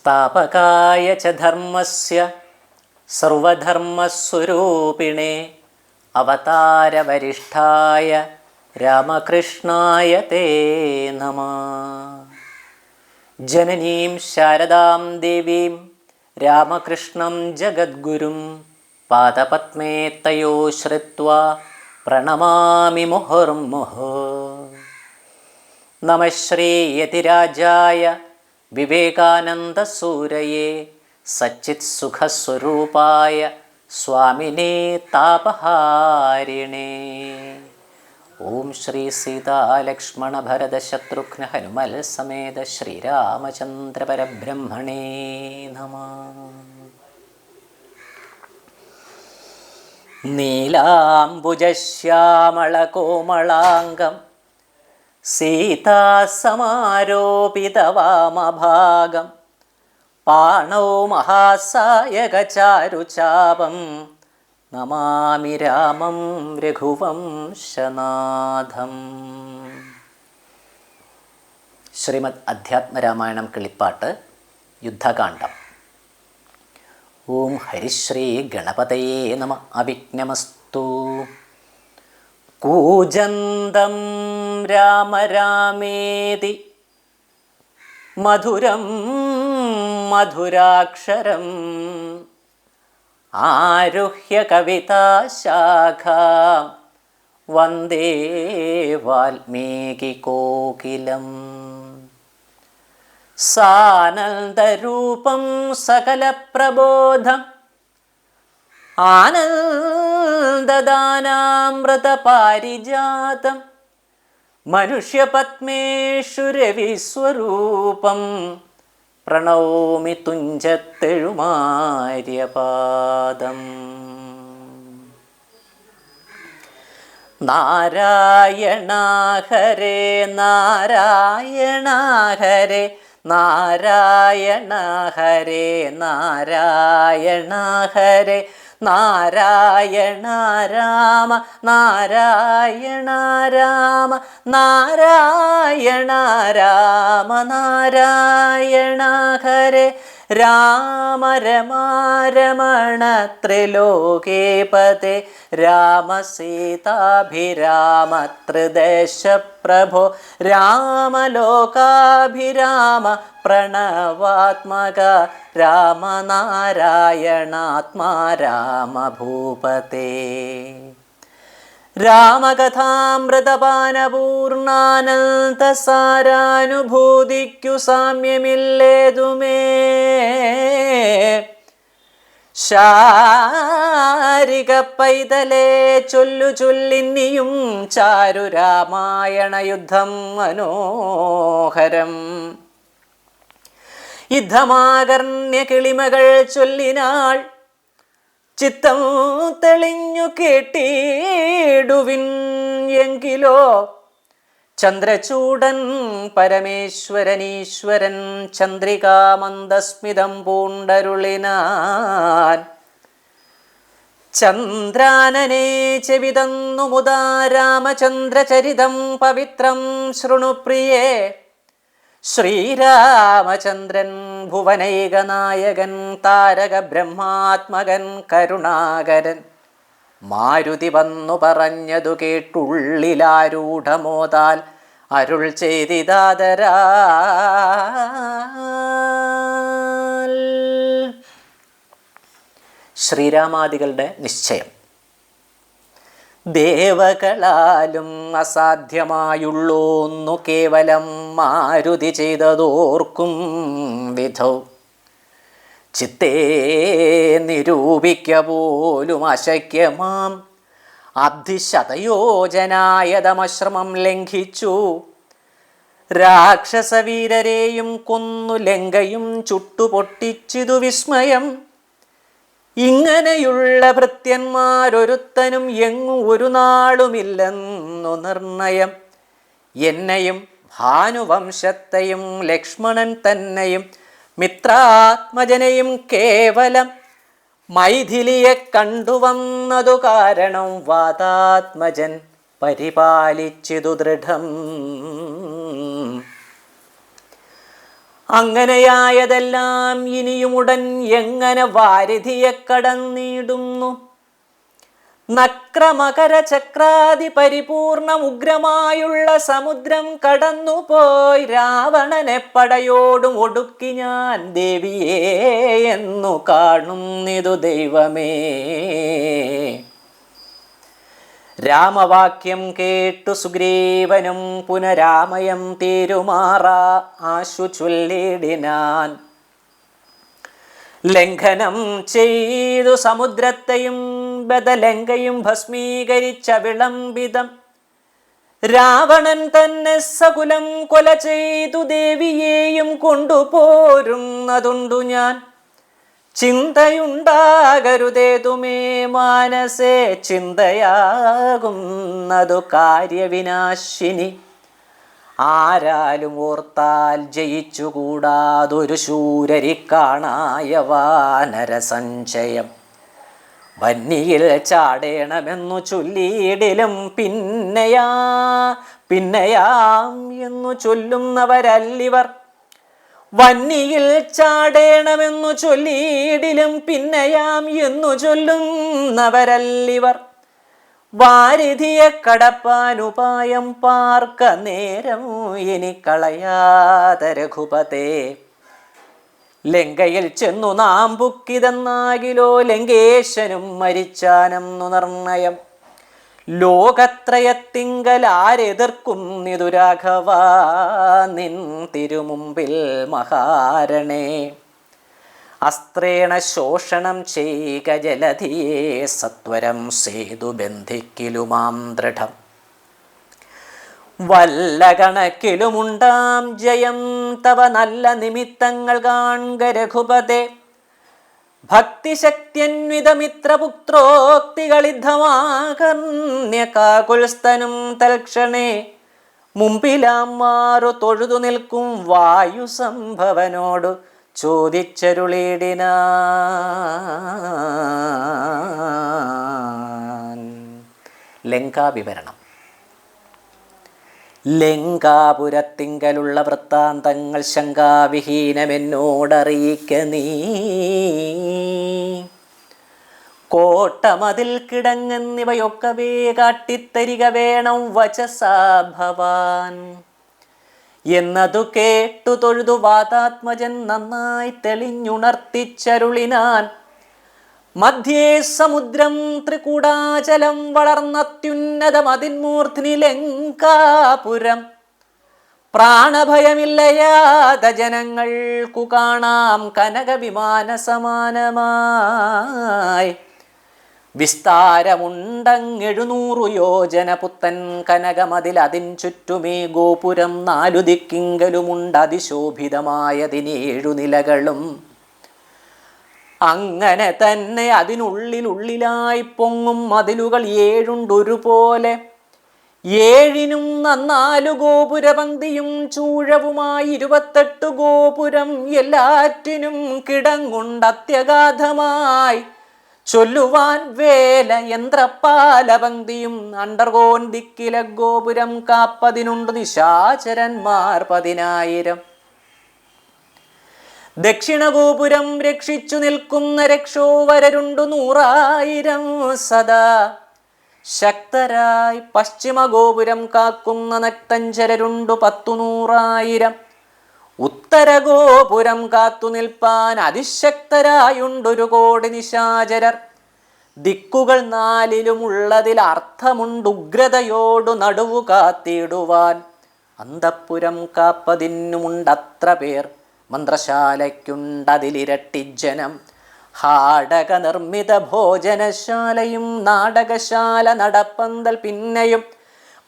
സ്ഥാപകായ ച ധർമ്മസ്യ സർവധർമ്മസ്വരൂപിണേ. അവതാരവരിഷ്ഠായ രാമകൃഷ്ണായ തേ നമ. ജനനീം ശാരദാം ദേവീം രാമകൃഷ്ണം ജഗദ്ഗുരും പാദപത്മേ തയോ ശ്രുത്വാ പ്രണമാമി മുഹുർമുഹു. നമ ശ്രീയതിരാജായ വിവേകാനന്ദസൂരയേ സച്ചിത് സുഖസ്വരൂപായ സ്വാമിനേ താപഹാരിണേ. ഓം ശ്രീ സീതാലക്ഷ്മണ ഭരത ശത്രുഘ്ന ഹനുമൽ സമേത ശ്രീരാമചന്ദ്ര പരബ്രഹ്മണേ നമ. നീലാംബുജശ്യാമളകോമളാംഗം സീതാസമാരോപിതവാമഭാഗം. പാണോ മഹാസായകചാരുചാപം. നമാമി രാമം രഘുവംശനാഥം. ശ്രീമദ് അധ്യാത്മരാമായണം കിളിപ്പാട്ട് യുദ്ധകാന്ഡം. ഓം ഹരിശ്രീ ഗണപതയേ നമ. അവിഘ്നമസ്തു. കൂജന്തം രാമരാമേതി മധുരം മധുരാക്ഷരം. ആരുഹ്യ കവിതാശാഖാം വന്ദേ വാൽമീകികോകിലം സാനന്ദരൂപം സകലപ്രബോധം. ആനന്ദദാനാമൃതപാരിജാതം മനുഷ്യപത്മേഷു രവിസ്വരൂപം പ്രണോമി തുഞ്ചത്തെഴുമാര്യപാദം. നാരായണ ഹരേ നാരായണ ഹരേ നാരായണ ഹരേ നാരായണ ഹരേ നാരായണ രാമ നാരായണ രാമ നാരായണ രാമ നാരായണ ഹരേ. രാമ രമാരമണ ത്രിലോകേപതേ രാമ സീതാഭിരാമ ത്രിദേശപ്രഭോ രാമലോകാഭിരാമ പ്രണവാത്മക രാമനാരായണാത്മാ രാമഭൂപതേ. രാമകഥാമൃതപാനപൂർണാനന്ദസാരാനുഭൂതിക്കു സാമ്യമില്ലേതുമേ. ശാരിക പൈതലേ ചൊല്ലു ചൊല്ലിന്നിയും ചാരു രാമായണ യുദ്ധം മനോഹരം. യുദ്ധമാകർണ്യ കിളിമകൾ ചൊല്ലിനാൾ ചിത്തം തെളിഞ്ഞു കേട്ടിടുവിൻ എങ്കിലോ ചന്ദ്രചൂടൻ പരമേശ്വരനീശ്വരൻ ചന്ദ്രികാമന്ദസ്മിതം പൂണ്ടരുളിനാൻ. ചന്ദ്രാനനെ ചെവിതന്നു മുതാ രാമചന്ദ്രചരിതം പവിത്രം ശൃണുപ്രിയേ ശ്രീരാമചന്ദ്രൻ ഭുവനൈകനായകൻ താരക ബ്രഹ്മാത്മകൻ കരുണാകരൻ. മാരുതി വന്നു പറഞ്ഞതു കേട്ടുള്ളിലാരൂഢമോതാൽ അരുൾ ചെയ്തിതാതരാ ശ്രീരാമാദികളുടെ നിശ്ചയം. ദേവകളാലും അസാധ്യമായുള്ളൂന്നു കേവലം മാരുതി ചെയ്തതോർക്കും വിധൗ. ചിത്തേ നിരൂപിക്ക പോലും അശക്യമാം. അബ്ധിശതയോജനായതമശ്രമം ലംഘിച്ചു. രാക്ഷസവീരരെയും കൊന്നു ലങ്കയും ചുട്ടുപൊട്ടിച്ചിതു വിസ്മയം. ഇങ്ങനെയുള്ള ഭൃത്യന്മാരൊരുത്തനും എങ്ങു ഒരു നാളുമില്ലെന്നു നിർണയം. എന്നെയും ഭാനുവംശത്തെയും ലക്ഷ്മണൻ തന്നെയും മിത്രാത്മജനെയും കേവലം മൈഥിലിയെ കണ്ടുവന്നതു കാരണം വാതാത്മജൻ പരിപാലിച്ചിതു ദൃഢം. അങ്ങനെയായതെല്ലാം ഇനിയുമുടൻ എങ്ങനെ വാരിധിയെ കടന്നിടുന്നു? നക്രമകര ചക്രാതി പരിപൂർണം ഉഗ്രമായുള്ള സമുദ്രം കടന്നുപോയി രാവണനെ പടയോടും ഒടുക്കി ഞാൻ ദേവിയേ എന്നു കാണുന്നിതു ദൈവമേ. രാമവാക്യം കേട്ടു സുഗ്രീവനും പുനരാമയം തീരുമാറ ആശു ചൊല്ലിടിനാൻ ലംഘനം ചെയ്തു സമുദ്രത്തെയും ബദലങ്കയും ഭസ്മീകരിച്ച വിളംബിതം. രാവണൻ തന്നെ സകുലം കൊല ചെയ്തു ദേവിയെയും കൊണ്ടുപോരുന്നതുണ്ടു ഞാൻ. ചിന്തയുണ്ടാകരുതേതുമേ മാനസേ ചിന്തയാകുന്നതു കാര്യവിനാശിനി. ആരാലും ഓർത്താൽ ജയിച്ചുകൂടാതൊരു ശൂരരി കാണായ വാനര സഞ്ചയം വന്നിയിൽ ചാടേണമെന്നു ചൊല്ലിയിടിലും പിന്നെയാ പിന്നെയാം എന്നു ചൊല്ലുന്നവരല്ലിവർ വന്നിയിൽ ചാടേണമെന്നു ചൊല്ലിയിടിലും പിന്നെയാം എന്നു ചൊല്ലുന്നവരല്ലിവർ. വാരിധിയെ കടപ്പാനുപായം പാർക്ക നേരം ഇനി കളയാതെ രഘുപതേ. ലങ്കയിൽ ചെന്നു നാം പുക്കിതെന്നാകിലോ ലങ്കേശനും മരിച്ചാനെന്നു നിർണയം. ലോകത്രയത്തിങ്കൽ ആരെതിർക്കുന്നിതു രാഘവ നിൻ തിരുമുമ്പിൽ മഹാരണേ. അസ്ത്രേണ ശോഷണം ചെയ്ക ജലധിയെ സത്വരം സേതു ബന്ധിക്കിലുമാം ദൃഢം. വല്ല കണക്കിലുമുണ്ടാം ജയം തവ നല്ല നിമിത്തങ്ങൾ കാൺക രഘുപതേ ഭക്തിശക്തിയന്വിതമിത്രപുത്രോക്തികളിദ്ധമാകർണ്യകാകുൽസ്തനും തൽക്ഷണേ മുമ്പിലാം മാറു തൊഴുതു നിൽക്കും വായു സംഭവനോട് ചോദിച്ചരുളിടിനാൻ. ലങ്കാവിവരണം. ലങ്കാപുരത്തിങ്കലുള്ള വൃത്താന്തങ്ങൾ ശങ്കാവിഹീനമെന്നോടറിയിക്ക നീ. കോട്ടമതിൽ കിടങ്ങെന്നിവയൊക്കവേ കാട്ടിത്തരിക വേണം വചസാ ഭവാൻ എന്നതു കേട്ടു തൊഴുതു വാതാത്മജൻ നന്നായി തെളിഞ്ഞുണർത്തിച്ചരുളിനാൻ മധ്യേ സമുദ്രം ത്രികൂടാചലം വളർന്നത്യുന്നതമതിന്മൂർധ്നി ലങ്കാപുരം. പ്രാണഭയമില്ലയാത ജനങ്ങൾക്കു കാണാം കനകവിമാന സമാനമായി. വിസ്താരമുണ്ടങ്ങെഴുന്നൂറു യോജന പുത്തൻ കനകമതിൽ അതിൻ ചുറ്റുമേ ഗോപുരം നാലു ദിക്കിങ്കലുമുണ്ട് അതിശോഭിതമായതിനേഴു നിലകളും. അങ്ങനെ തന്നെ അതിനുള്ളിലുള്ളിലായി പൊങ്ങും മതിലുകൾ ഏഴുണ്ടൊരുപോലെ. ഏഴിനും നന്നാലു ഗോപുരപന്തിയും ചൂഴവുമായി ഇരുപത്തെട്ട് ഗോപുരം എല്ലാറ്റിനും കിടങ്ങുണ്ട് അത്യഗാധമായി. ചൊല്ലുവാൻ വേല യന്ത്രപ്പാലപന്തിയും അണ്ടർകോൻ ദിക്കിലെ ഗോപുരം കാപ്പതിനുണ്ട് നിശാചരന്മാർ പതിനായിരം. ദക്ഷിണഗോപുരം രക്ഷിച്ചു നിൽക്കുന്ന രക്ഷോവരരുണ്ടു നൂറായിരം സദാ. ശക്തരായി പശ്ചിമഗോപുരം കാക്കുന്ന നക്തഞ്ചരരുണ്ടു പത്തു നൂറായിരം ഉത്തരഗോപുരം കാത്തു നിൽപ്പാൻ അതിശക്തരായുണ്ടൊരു കോടി നിശാചരർ. ദിക്കുകൾ നാലിലുമുള്ളതിൽ അർത്ഥമുണ്ട് ഉഗ്രതയോടു നടുവു കാത്തിടുവാൻ. അന്തപ്പുരം കാപ്പതിനുമുണ്ടത്ര പേർ. മന്ത്രശാലയ്ക്കുണ്ടതിലിരട്ടി ജനം. ഹാടക നിർമ്മിത ഭോജനശാലയും നാടകശാല നടപ്പന്തൽ പിന്നെയും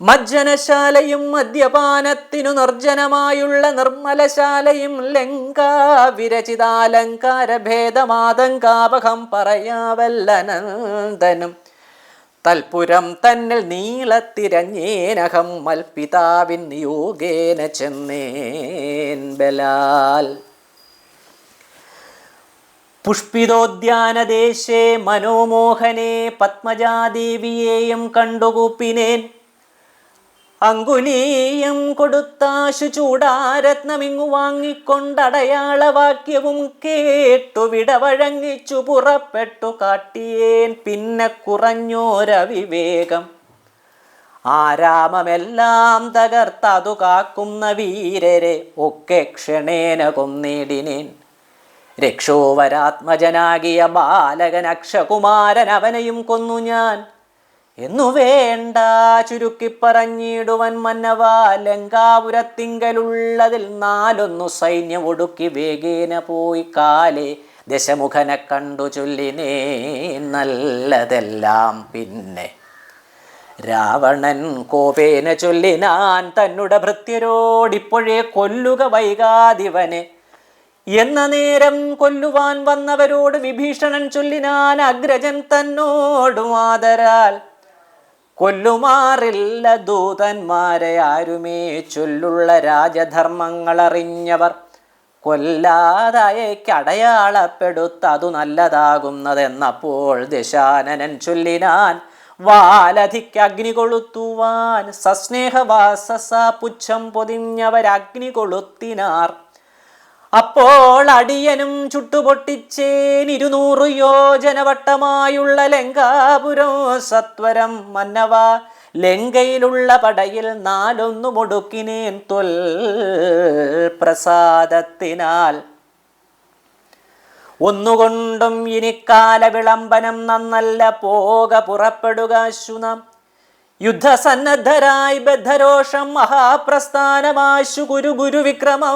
മജ്ജനശാലയും മദ്യപാനത്തിനു നിർജനമായുള്ള നിർമ്മലശാലയും ലങ്കാ വിരചിതാലങ്കാര ഭേദമാതങ്കാപകം പറയാവല്ലനന്ദനും. തൽപുരം തന്നിൽ നീളത്തിരഞ്ഞേനഹം മൽപിതാവിൻ യോഗേന ചെന്നേൻ ബലാൽ. പുഷ്പിതോദ്യാനദേശേ മനോമോഹനെ പത്മജാദേവിയെയും കണ്ടുകൂപ്പിനേൻ. അങ്കുലീയം കൊടുത്താശു ചൂടാരത്നമിങ്ങു വാങ്ങിക്കൊണ്ടടയാളവാക്യവും കേട്ടു വിടവഴങ്ങിച്ചു പുറപ്പെട്ടു കാട്ടിയേൻ പിന്നെ കുറഞ്ഞോരവിവേകം. ആരാമമെല്ലാം തകർത്തതു കാക്കുന്ന വീരരെ ഒക്കെ ക്ഷണേന കൊന്നിടിനേൻ രക്ഷോവരാത്മജനാകിയ ബാലകൻ അക്ഷകുമാരൻ അവനെയും കൊന്നു ഞാൻ. എന്നു വേണ്ട ചുരുക്കി പറഞ്ഞിടുവൻ മന്നവ. ലങ്കാപുരത്തിങ്കലുള്ളതിൽ നാലൊന്നു സൈന്യം ഒടുക്കി വേഗേന പോയി കാലേ. ദശമുഖനെ കണ്ടു ചൊല്ലിനേ നല്ലതെല്ലാം പിന്നെ. രാവണൻ കോപേന ചൊല്ലിനാൻ തന്നുടെ ഭൃത്യരോടിപ്പോഴേ കൊല്ലുക വൈകാതിവനെ എന്ന നേരം കൊല്ലുവാൻ വന്നവരോട് വിഭീഷണൻ ചൊല്ലിനാൻ അഗ്രജൻ തന്നോടും ആദരാൽ. കൊല്ലുമാറില്ല ദൂതന്മാരെ ആരുമേ ചൊല്ലുള്ള രാജധർമ്മങ്ങളറിഞ്ഞവർ. അറിഞ്ഞവർ കൊല്ലാതായേക്ക് അടയാളപ്പെടുത്തതു നല്ലതാകുന്നതെന്നപ്പോൾ ദശാനനൻ ചൊല്ലിനാൻ വാലധിക്ക് അഗ്നി കൊളുത്തുവാൻ സസ്നേഹവാസസ പുച്ഛം പൊതിഞ്ഞവരഗ്നി കൊളുത്തിനാർ. അപ്പോൾ അടിയനും ചുട്ടുപൊട്ടിച്ചേൻ ഇരുന്നൂറ് യോജനവട്ടമായുള്ള ലങ്കാപുരം സത്വരം മന്നവ. ലങ്കയിലുള്ള പടയിൽ നാലൊന്നു മുടുക്കിനേൻ തൊൽ പ്രസാദത്തിനാൽ. ഒന്നുകൊണ്ടും ഇനി കാല വിളംബനം നന്നല്ല പോക പുറപ്പെടുക ശുനം. യുദ്ധസന്നദ്ധരായി ബദ്ധരോഷം മഹാപ്രസ്ഥാനമാശു ഗുരു ഗുരു വിക്രമോ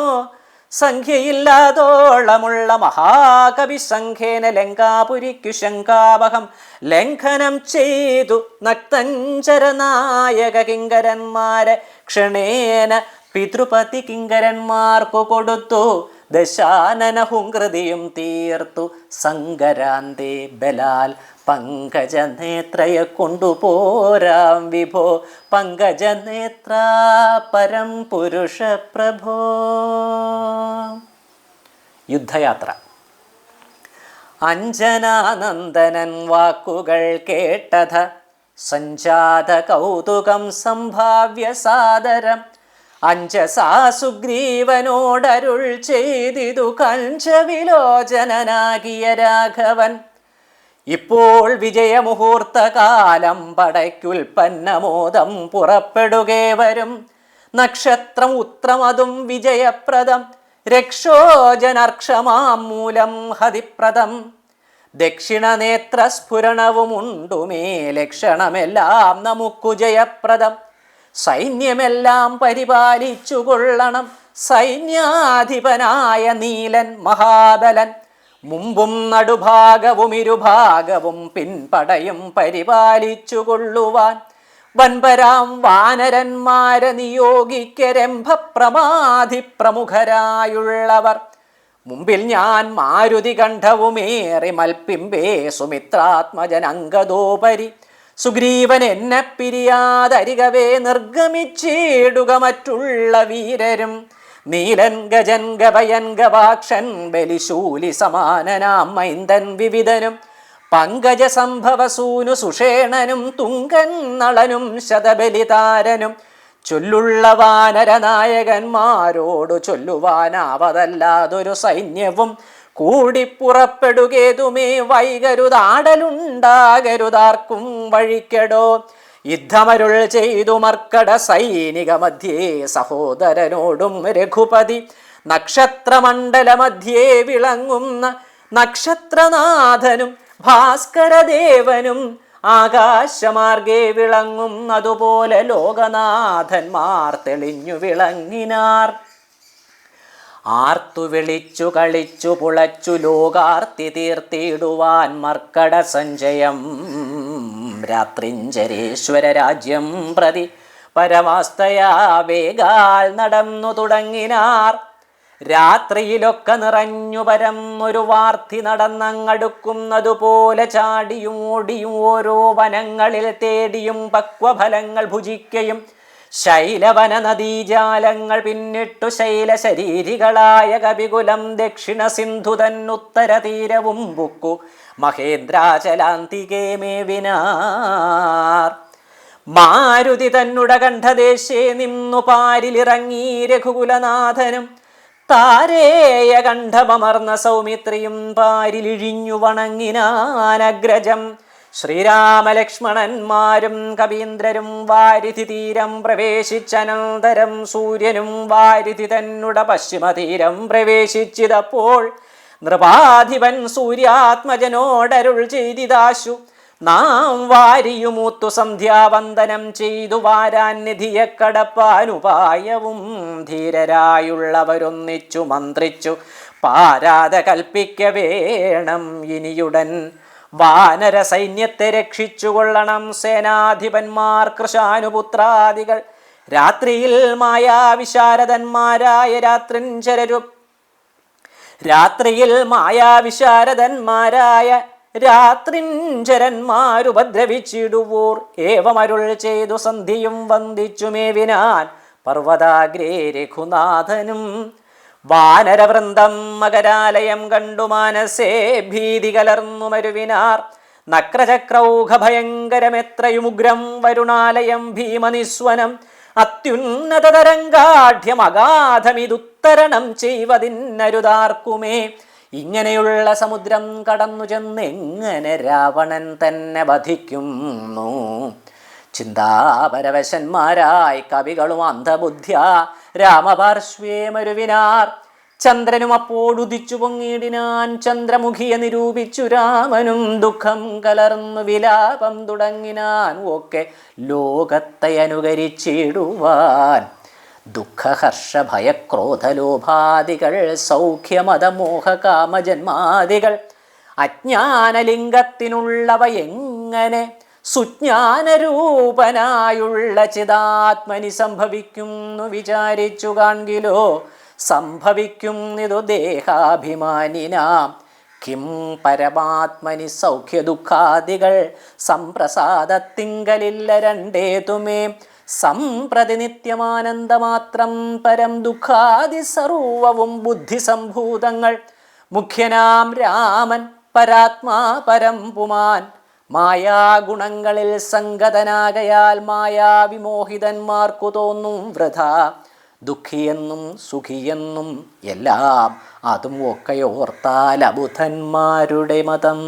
സംഖ്യയില്ലാതോളമുള്ള മഹാകവി സംഖേന ലങ്കാപുരിക്കു ശങ്കാവഹം ലംഘനം ചെയ്തു നക്തഞ്ചരനായക കിങ്കരന്മാരെ ക്ഷണേന പിതൃപതി കിങ്കരന്മാർക്കു കൊടുത്തു. ദശാനനഹും കൃതിയും തീർത്തു. സങ്കരാന്തേ ബലാൽ പങ്കജനേത്രയെ കൊണ്ടുപോരാം വിഭോ. പങ്കജനേത്ര പരം പുരുഷ പ്രഭോ. യുദ്ധയാത്ര. അഞ്ജനാനന്ദനൻ വാക്കുകൾ കേട്ടത. സഞ്ജാത കൗതുകം സംഭാവ്യ സാദരം. അഞ്ചസാ സുഗ്രീവനോടരുൾ ചെയ്തിതു കഞ്ചവിലോചനനാകിയ രാഘവൻ. ഇപ്പോൾ വിജയമുഹൂർത്ത കാലം പടയ്ക്കുൽപ്പന്നമോദം പുറപ്പെടുകേ വരും. നക്ഷത്രം ഉത്രമതും വിജയപ്രദം. രക്ഷോജനർക്ഷമാം മൂലം ഹതിപ്രദം. ദക്ഷിണനേത്രസ്ഫുരണവുമുണ്ടുമേ ലക്ഷണമെല്ലാം നമുക്കു ജയപ്രദം. സൈന്യമെല്ലാം പരിപാലിച്ചു കൊള്ളണം സൈന്യാധിപനായ നീലൻ മഹാബലൻ. മുമ്പും നടുഭാഗവും ഇരുഭാഗവും പിൻപടയും പരിപാലിച്ചുകൊള്ളുവാൻ വൻപരാം വാനരന്മാരെ നിയോഗിക്ക രംഭപ്രമാധി പ്രമുഖരായുള്ളവർ മുമ്പിൽ ഞാൻ മാരുതി കണ്ഠവുമേറി മൽപ്പിമ്പേ സുമിത്രാത്മജൻ സുഗ്രീവൻ എന്നെ പിരിയാതരികവേ നിർഗമിച്ചിടുക മറ്റുള്ള വീരരും. നീലൻ ഗജൻ ഗവയൻ ഗവാക്ഷൻ ബലിശൂലി സമാനനാം മൈന്ദൻ വിവിധനും പങ്കജ സംഭവസൂനു സുഷേണനും തുങ്കൻ നളനും ശതബലിതാരനും ചൊല്ലുള്ള വാനരനായകന്മാരോടു ചൊല്ലുവാനാവതല്ലാതൊരു സൈന്യവും കൂടി പുറപ്പെടുകേതുമേ വൈകരുതാടലുണ്ടാകരുതാർക്കും വഴിക്കടോ. യുദ്ധമരുൾ ചെയ്തു മർക്കട സൈനിക മധ്യേ സഹോദരനോടും രഘുപതി. നക്ഷത്രമണ്ഡല മധ്യേ വിളങ്ങുന്ന നക്ഷത്രനാഥനും ഭാസ്കരദേവനും ആകാശമാർഗേ വിളങ്ങും അതുപോലെ ലോകനാഥന്മാർ തെളിഞ്ഞു വിളങ്ങിനാർ. ആർത്തു വിളിച്ചു കളിച്ചു പുളച്ചു ലോകാർത്തി തീർത്തിയിടുവാൻ മർക്കട സഞ്ചയം. രാത്രിഞ്ചരേശ്വര രാജ്യം പ്രതി പരമാസ്തയാ വേഗാൽ നടന്നു തുടങ്ങിനാർ. രാത്രിയിലൊക്കെ നിറഞ്ഞു പരന്നൊരു വാർത്തി നടന്നങ്ങടുക്കുന്നതുപോലെ ചാടിയും ഓടിയും ഓരോ വനങ്ങളിൽ തേടിയും പക്വഫലങ്ങൾ ഭുജിക്കയും ശൈലവന നദീജാലങ്ങൾ പിന്നിട്ടു ശൈല ശരീരികളായ കപികുലം ദക്ഷിണ സിന്ധു തന്നുത്തര തീരവും ബുക്കു മഹേന്ദ്രാചലാന്തികേ മേവിനാർ മാരുതി തന്നുട കണ്ഠദേശേ നിന്നു പാരിലിറങ്ങി രഘുകുലനാഥനും താരേയ കണ്ഠമർന്ന സൗമിത്രിയും പാരിലിഴിഞ്ഞു വണങ്ങിനാനഗ്രജം ശ്രീരാമലക്ഷ്മണന്മാരും കവീന്ദ്രരും വാരിധി തീരം പ്രവേശിച്ചനന്തരം സൂര്യനും വാരിധി തന്നുട പശ്ചിമതീരം പ്രവേശിച്ചിതപ്പോൾ നൃപാധിപൻ സൂര്യാത്മജനോടരുൾ ചെയ്തിതാശു. നാം വാരിയുമൂത്തു സന്ധ്യാവന്ദനം ചെയ്തു വാരാൻ നിധിയെ കടപ്പാനുപായവും ധീരരായുള്ളവരൊന്നിച്ചു മന്ത്രിച്ചു. പാരാത കൽപ്പിക്ക വേണം ഇനിയുടൻ വാനര സൈന്യത്തെ രക്ഷിച്ചു കൊള്ളണം സേനാധിപന്മാർ കൃഷാനുപുത്രാദികൾ. രാത്രിയിൽ മായാവിശാരദന്മാരായ രാത്രിഞ്ചരരും. രാത്രിയിൽ മായാവിശാരദന്മാരായ രാത്രിഞ്ചരന്മാരുപദ്രവിച്ചിടുവൂർ ഏവമരുൾ ചെയ്തു സന്ധിയും വന്ദിച്ചുമേവിനാൻ പർവതാഗ്രേ രഘുനാഥനും വാനരവൃന്ദം മകരാലയം കണ്ടു മാനസേ ഭീതി കലർന്നു മരുവിനാർ. നക്രചക്രൗഘ ഭയങ്കരമെത്രയുമുഗ്രം വരുണാലയം ഭീമനിസ്വനം. അത്യുന്നത തരംഗാഠ്യമഗാധമിതുത്തരണം ചെയ്വതിന്നരുതാർക്കുമേ. ഇങ്ങനെയുള്ള സമുദ്രം കടന്നു ചെന്ന് എങ്ങനെ രാവണൻ തന്നെ വധിക്കുന്നു? ചിന്താപരവശന്മാരായി കവികളും അന്ധബുദ്ധ്യ രാമപാർശ്വേ മരുവിനാർ ചന്ദ്രനും അപ്പോടുദിച്ചു പൊങ്ങിയിടിനാൻ ചന്ദ്രമുഖിയെ നിരൂപിച്ചു രാമനും ദുഃഖം കലർന്നു വിലാപം തുടങ്ങിനാൻ ഒക്കെ ലോകത്തെ അനുകരിച്ചിടുവാൻ. ദുഃഖഹർഷ ഭയക്രോധലോഭാദികൾ സൗഖ്യമതമോഹ കാമജന്മാദികൾ അജ്ഞാനലിംഗത്തിനുള്ളവ എങ്ങനെ സുജ്ഞാനരൂപനായുള്ള ചിതാത്മനി സംഭവിക്കുന്നു വിചാരിച്ചു കാൺകിലോ. ഇതു ദേഹാഭിമാനിനാം. കിം പരമാത്മനി സൗഖ്യദുഃഖാദികൾ സംപ്രസാദത്തിങ്കലില്ല രണ്ടേതുമേ. സംപ്രതിനിത്യമാനന്ദമാത്രം പരം ദുഃഖാദി സർവവും ബുദ്ധിസംഭൂതങ്ങൾ. മുഖ്യനാം രാമൻ പരാത്മാ പരം പുമാൻ. മായാഗുണങ്ങളിൽ സംഗതനാകയാൽ മായാവിമോഹിതന്മാർക്കു തോന്നും വൃഥ ദുഃഖിയെന്നും സുഖിയെന്നും എല്ലാം അതും ഒക്കെ ഓർത്താൽ അബുധന്മാരുടെ മതം.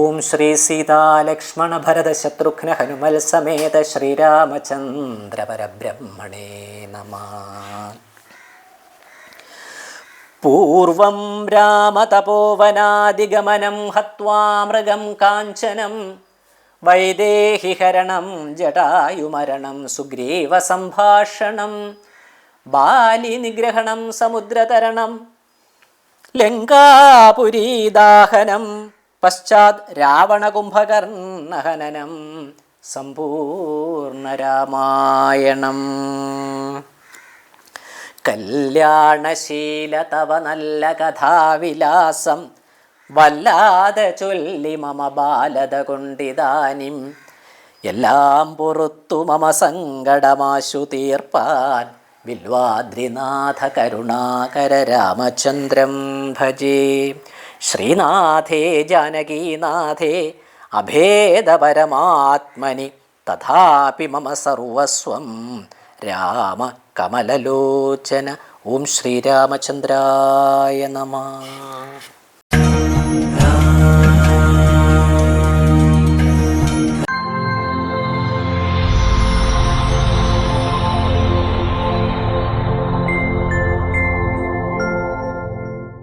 ഓം ശ്രീ സീതാലക്ഷ്മണ ഭരത ശത്രുഘ്ന ഹനുമൽ സമേത ശ്രീരാമചന്ദ്ര പരബ്രഹ്മണേ നമ. പൂർവം രാമതപോവനാദിഗമനം ഹത്വാ മൃഗം കാഞ്ചനം വൈദേഹിഹരണം ജടായുമരണം സുഗ്രീവ സംഭാഷണം ബാലിനിഗ്രഹണം സമുദ്രതരണം ലങ്കാപുരീദാഹനം പശ്ചാത് രാവണകുംഭകർണഹനനം സമ്പൂർണരാമായണം കല്യാണശീല തവ നല്ല കഥാവിലാസം. വല്ലാതെ ചൊല്ലി മമ ബാലത കൊണ്ടിതാനിം. എല്ലാം പുറത്തു മമ സങ്കടമാശു തീർപ്പാൻ. വില്വാദ്രിനാഥ കരുണാകര രാമചന്ദ്രം ഭജേ. ശ്രീനാഥേ ജാനകീനാഥേ അഭേദപരമാത്മനി. തഥാപി മമ സർവസ്വം രാമ കമലലോചന ഓം ശ്രീരാമചന്ദ്രായ നമ.